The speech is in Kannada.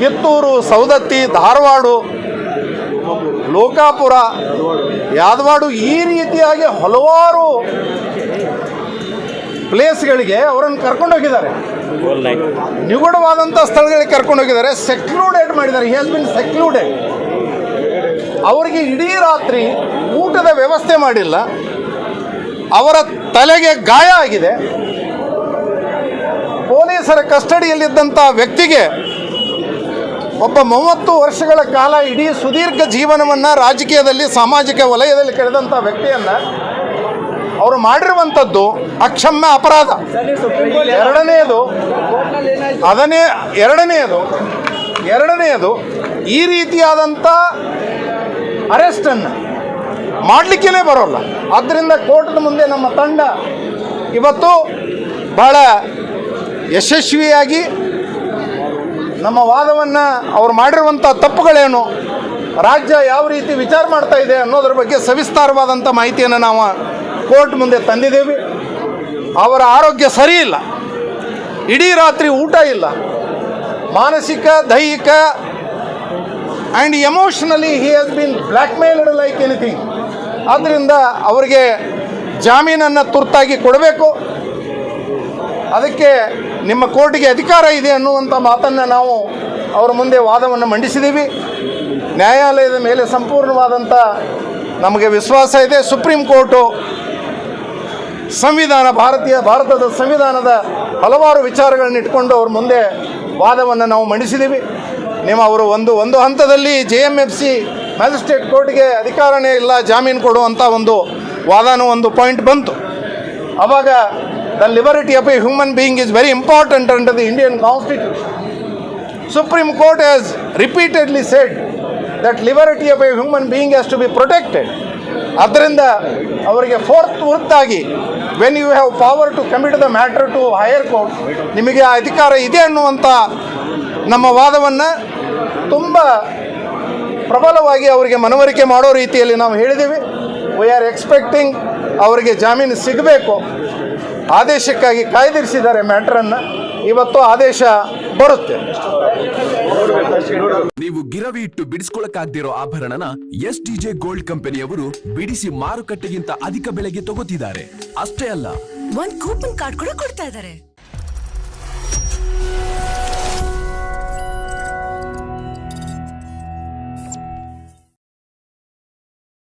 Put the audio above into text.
ಕಿತ್ತೂರು ಸೌದತ್ತಿ ಧಾರವಾಡ, ಲೋಕಾಪುರ, ಯಾದವಾಡು ಈ ರೀತಿಯಾಗಿ ಹಲವಾರು ಪ್ಲೇಸ್ಗಳಿಗೆ ಅವರನ್ನು ಕರ್ಕೊಂಡೋಗಿದ್ದಾರೆ ನಿಗೂಢವಾದಂಥ ಸ್ಥಳಗಳಿಗೆ ಕರ್ಕೊಂಡೋಗಿದ್ದಾರೆ ಸೆಕ್ಲೂಡೆಡ್ ಮಾಡಿದ್ದಾರೆ. ಹಿ ಹ್ಯಾಸ್ ಬಿನ್ ಸೆಕ್ಲೂಡೆಡ್ ಅವರಿಗೆ ಇಡೀ ರಾತ್ರಿ ಊಟದ ವ್ಯವಸ್ಥೆ ಮಾಡಿಲ್ಲ. ಅವರ ತಲೆಗೆ ಗಾಯ ಆಗಿದೆ. ಪೊಲೀಸರ ಕಸ್ಟಡಿಯಲ್ಲಿದ್ದಂಥ ವ್ಯಕ್ತಿಗೆ ಒಬ್ಬ ಮೂವತ್ತು ವರ್ಷಗಳ ಕಾಲ ಇಡೀ ಸುದೀರ್ಘ ಜೀವನವನ್ನು ರಾಜಕೀಯದಲ್ಲಿ, ಸಾಮಾಜಿಕ ವಲಯದಲ್ಲಿ ಕಳೆದಂಥ ವ್ಯಕ್ತಿಯನ್ನು ಅವರು ಮಾಡಿರುವಂಥದ್ದು ಅಕ್ಷಮ್ಯ ಅಪರಾಧ. ಎರಡನೆಯದು, ಅದನ್ನೇ, ಎರಡನೆಯದು ಎರಡನೆಯದು ಈ ರೀತಿಯಾದಂಥ ಅರೆಸ್ಟನ್ನು ಮಾಡಲಿಕ್ಕೇ ಬರೋಲ್ಲ. ಆದ್ದರಿಂದ ಕೋರ್ಟ್ನ ಮುಂದೆ ನಮ್ಮ ತಂಡ ಇವತ್ತು ಬಹಳ ಯಶಸ್ವಿಯಾಗಿ ನಮ್ಮ ವಾದವನ್ನು ಅವ್ರು ಮಾಡಿರುವಂಥ ತಪ್ಪುಗಳೇನು? ರಾಜ್ಯ ಯಾವ ರೀತಿ ವಿಚಾರ ಮಾಡ್ತಾ ಇದೆ ಅನ್ನೋದ್ರ ಬಗ್ಗೆ ಸವಿಸ್ತಾರವಾದಂಥ ಮಾಹಿತಿಯನ್ನು ನಾವು ಕೋರ್ಟ್ ಮುಂದೆ ತಂದಿದ್ದೇವೆ. ಅವರ ಆರೋಗ್ಯ ಸರಿ ಇಲ್ಲ. ಇಡೀ ರಾತ್ರಿ ಊಟ ಇಲ್ಲ. ಮಾನಸಿಕ, ದೈಹಿಕ and emotionally he has been blackmailed like anything ಆದ್ದರಿಂದ ಅವರಿಗೆ ಜಾಮೀನನ್ನು ತುರ್ತಾಗಿ ಕೊಡಬೇಕು. ಅದಕ್ಕೆ ನಿಮ್ಮ ಕೋರ್ಟಿಗೆ ಅಧಿಕಾರ ಇದೆ ಅನ್ನುವಂಥ ಮಾತನ್ನು ನಾವು ಅವರ ಮುಂದೆ ವಾದವನ್ನು ಮಂಡಿಸಿದ್ದೀವಿ. ನ್ಯಾಯಾಲಯದ ಮೇಲೆ ಸಂಪೂರ್ಣವಾದಂಥ ನಮಗೆ ವಿಶ್ವಾಸ ಇದೆ. ಸುಪ್ರೀಂ ಕೋರ್ಟು ಸಂವಿಧಾನ, ಭಾರತೀಯ, ಭಾರತದ ಸಂವಿಧಾನದ ಹಲವಾರು ವಿಚಾರಗಳನ್ನು ಇಟ್ಕೊಂಡು ಅವ್ರ ಮುಂದೆ ವಾದವನ್ನು ನಾವು ಮಂಡಿಸಿದ್ದೀವಿ. ನಿಮ್ಮ ಅವರು ಒಂದು ಒಂದು ಹಂತದಲ್ಲಿ J M F C magistrate ಕೋರ್ಟ್ಗೆ ಅಧಿಕಾರನೇ ಇಲ್ಲ, ಜಾಮೀನು ಕೊಡುವಂಥ ಒಂದು ವಾದನೂ ಒಂದು ಪಾಯಿಂಟ್ ಬಂತು. ಆವಾಗ the liberty of a human being is very important under the Indian constitution supreme court has repeatedly said that liberty of a human being has to be protected ಅದರಿಂದ ಅವರಿಗೆ ಫೋರ್ತ್ ವೃತ್ತಾಗಿ when you have power to commit the matter to higher court ನಿಮಗೆ ಆ ಅಧಿಕಾರ ಇದೆ ಅನ್ನುವಂಥ ನಮ್ಮ ವಾದವನ್ನು ತುಂಬ ಪ್ರಬಲವಾಗಿ ಅವರಿಗೆ ಮನವರಿಕೆ ಮಾಡೋ ರೀತಿಯಲ್ಲಿ ನಾವು ಹೇಳಿದ್ದೀವಿ ವಿ ಆರ್ ಎಕ್ಸ್ಪೆಕ್ಟಿಂಗ್ ಅವರಿಗೆ ಜಾಮೀನು ಸಿಗಬೇಕು. ಆದೇಶಕ್ಕಾಗಿ ಕಾಯ್ದಿರಿಸಿದ್ದಾರೆ ಮ್ಯಾಟ್ರನ್ನು. ಇವತ್ತು ಆದೇಶ ಬರುತ್ತೆ. ನೀವು ಗಿರವಿ ಇಟ್ಟು ಬಿಡಿಸ್ಕೊಳಕ್ಕಾಗ್ದಿರೋ ಆಭರಣನ ಎಸ್ ಡಿಜೆ ಗೋಲ್ಡ್ ಕಂಪನಿಯವರು ಬಿಡಿಸಿ ಮಾರುಕಟ್ಟೆಗಿಂತ ಅಧಿಕ ಬೆಲೆಗೆ ತಗೋತಿದ್ದಾರೆ. ಅಷ್ಟೇ ಅಲ್ಲ. ಒಂದ್ ಕೂಪನ್ ಕಾರ್ಡ್ ಕೂಡ ಕೊಡ್ತಾ ಇದಾರೆ